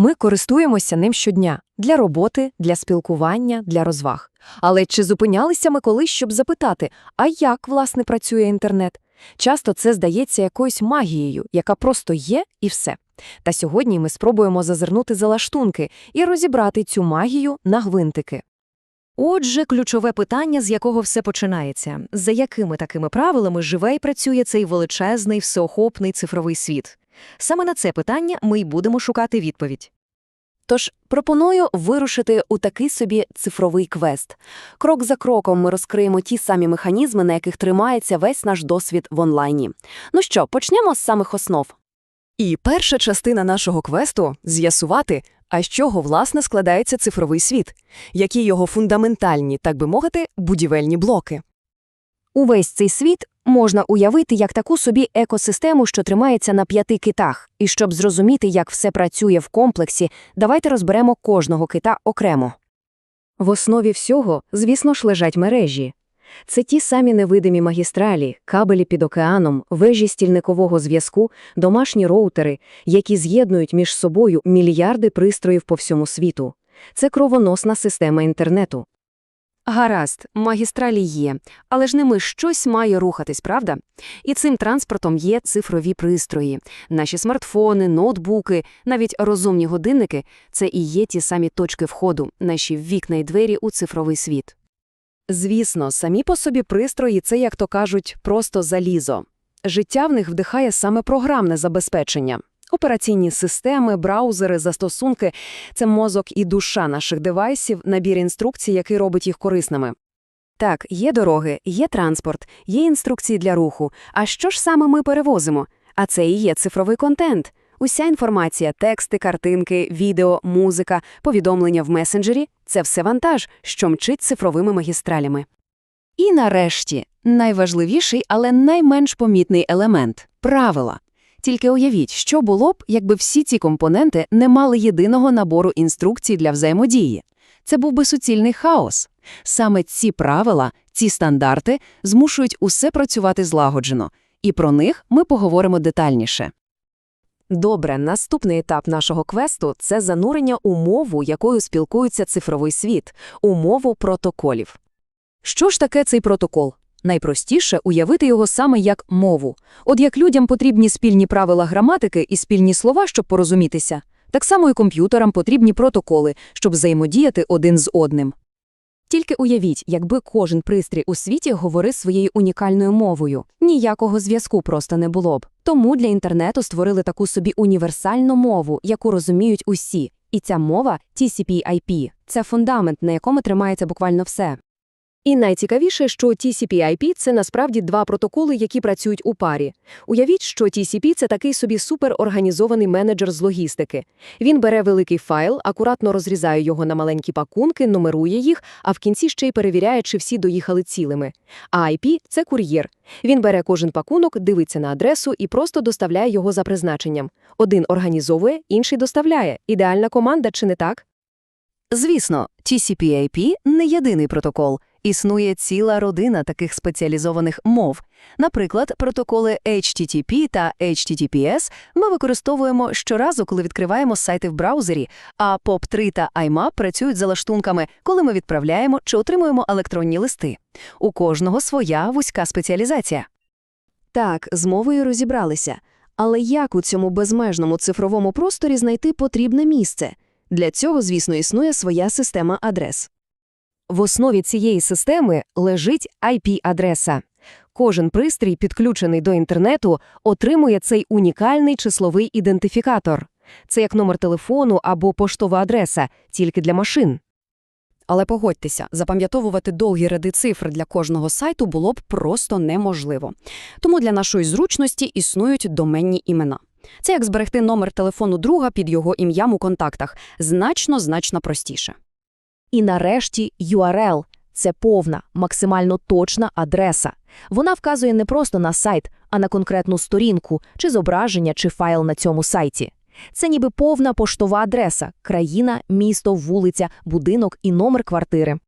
Ми користуємося ним щодня для роботи, для спілкування, для розваг. Але чи зупинялися ми колись, щоб запитати, а як, власне, працює інтернет? Часто це здається якоюсь магією, яка просто є і все. Та сьогодні ми спробуємо зазирнути за лаштунки і розібрати цю магію на гвинтики. Отже, ключове питання, з якого все починається. За якими такими правилами живе і працює цей величезний, всеохопний цифровий світ? Саме на це питання ми й будемо шукати відповідь. Тож пропоную вирушити у такий собі цифровий квест. Крок за кроком ми розкриємо ті самі механізми, на яких тримається весь наш досвід в онлайні. Ну що, почнемо з самих основ. І перша частина нашого квесту з'ясувати, а з чого власне складається цифровий світ, які його фундаментальні, так би мовити, будівельні блоки. Увесь цей світ можна уявити як таку собі екосистему, що тримається на п'яти китах. І щоб зрозуміти, як все працює в комплексі, давайте розберемо кожного кита окремо. В основі всього, звісно ж, лежать мережі. Це ті самі невидимі магістралі, кабелі під океаном, вежі стільникового зв'язку, домашні роутери, які з'єднують між собою мільярди пристроїв по всьому світу. Це кровоносна система інтернету. Гаразд, магістралі є, але ж ними щось має рухатись, правда? І цим транспортом є цифрові пристрої. Наші смартфони, ноутбуки, навіть розумні годинники – це і є ті самі точки входу, наші вікна й двері у цифровий світ. Звісно, самі по собі пристрої – це, як то кажуть, просто залізо. Життя в них вдихає саме програмне забезпечення. Операційні системи, браузери, застосунки – це мозок і душа наших девайсів, набір інструкцій, який робить їх корисними. Так, є дороги, є транспорт, є інструкції для руху. А що ж саме ми перевозимо? А це і є цифровий контент. Уся інформація, тексти, картинки, відео, музика, повідомлення в месенджері – це все вантаж, що мчить цифровими магістралями. І нарешті, найважливіший, але найменш помітний елемент – правила. Тільки уявіть, що було б, якби всі ці компоненти не мали єдиного набору інструкцій для взаємодії. Це був би суцільний хаос. Саме ці правила, ці стандарти змушують усе працювати злагоджено. І про них ми поговоримо детальніше. Добре, наступний етап нашого квесту – це занурення у мову, якою спілкується цифровий світ, у мову протоколів. Що ж таке цей протокол? Найпростіше уявити його саме як мову. От як людям потрібні спільні правила граматики і спільні слова, щоб порозумітися, так само і комп'ютерам потрібні протоколи, щоб взаємодіяти один з одним. Тільки уявіть, якби кожен пристрій у світі говорив своєю унікальною мовою. Ніякого зв'язку просто не було б. Тому для інтернету створили таку собі універсальну мову, яку розуміють усі. І ця мова TCP-IP – це фундамент, на якому тримається буквально все. І найцікавіше, що TCP-IP – це насправді два протоколи, які працюють у парі. Уявіть, що TCP – це такий собі суперорганізований менеджер з логістики. Він бере великий файл, акуратно розрізає його на маленькі пакунки, нумерує їх, а в кінці ще й перевіряє, чи всі доїхали цілими. А IP – це кур'єр. Він бере кожен пакунок, дивиться на адресу і просто доставляє його за призначенням. Один організовує, інший доставляє. Ідеальна команда, чи не так? Звісно, TCP-IP – не єдиний протокол. Існує ціла родина таких спеціалізованих мов. Наприклад, протоколи HTTP та HTTPS ми використовуємо щоразу, коли відкриваємо сайти в браузері, а POP3 та IMAP працюють за лаштунками, коли ми відправляємо чи отримуємо електронні листи. У кожного своя вузька спеціалізація. Так, з мовою розібралися. Але як у цьому безмежному цифровому просторі знайти потрібне місце? Для цього, звісно, існує своя система адрес. В основі цієї системи лежить IP-адреса. Кожен пристрій, підключений до інтернету, отримує цей унікальний числовий ідентифікатор. Це як номер телефону або поштова адреса, тільки для машин. Але погодьтеся, запам'ятовувати довгі ряди цифр для кожного сайту було б просто неможливо. Тому для нашої зручності існують доменні імена. Це як зберегти номер телефону друга під його ім'ям у контактах. Значно-значно простіше. І нарешті URL – це повна, максимально точна адреса. Вона вказує не просто на сайт, а на конкретну сторінку, чи зображення, чи файл на цьому сайті. Це ніби повна поштова адреса – країна, місто, вулиця, будинок і номер квартири.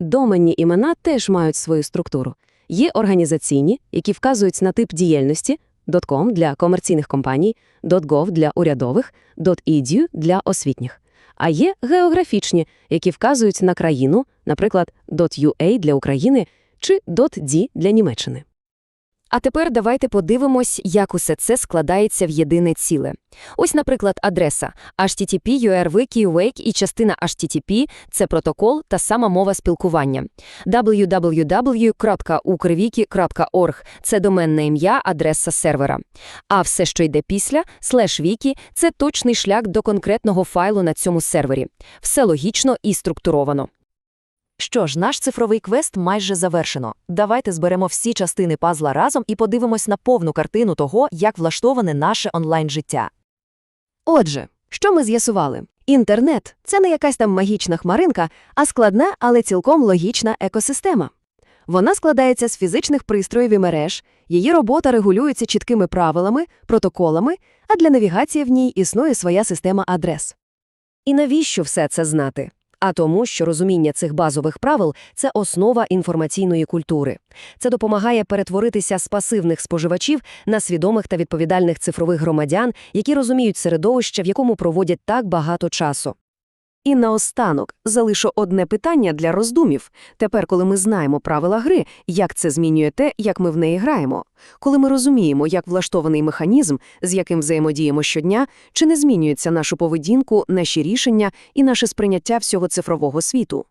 Доменні імена теж мають свою структуру. Є організаційні, які вказують на тип діяльності, .com для комерційних компаній, .gov для урядових, .edu для освітніх. А є географічні, які вказують на країну, наприклад, .ua для України чи .d для Німеччини. А тепер давайте подивимось, як усе це складається в єдине ціле. Ось, наприклад, адреса http, Wake і частина HTTP – це протокол та сама мова спілкування. www.ukrwiki.org – це доменне ім'я, адреса сервера. А все, що йде після, «wiki» – це точний шлях до конкретного файлу на цьому сервері. Все логічно і структуровано. Що ж, наш цифровий квест майже завершено. Давайте зберемо всі частини пазла разом і подивимось на повну картину того, як влаштоване наше онлайн-життя. Отже, що ми з'ясували? Інтернет – це не якась там магічна хмаринка, а складна, але цілком логічна екосистема. Вона складається з фізичних пристроїв і мереж, її робота регулюється чіткими правилами, протоколами, а для навігації в ній існує своя система адрес. І навіщо все це знати? А тому, що розуміння цих базових правил – це основа інформаційної культури. Це допомагає перетворитися з пасивних споживачів на свідомих та відповідальних цифрових громадян, які розуміють середовище, в якому проводять так багато часу. І наостанок залишу одне питання для роздумів. Тепер, коли ми знаємо правила гри, як це змінює те, як ми в неї граємо? Коли ми розуміємо, як влаштований механізм, з яким взаємодіємо щодня, чи не змінюється нашу поведінку, наші рішення і наше сприйняття всього цифрового світу?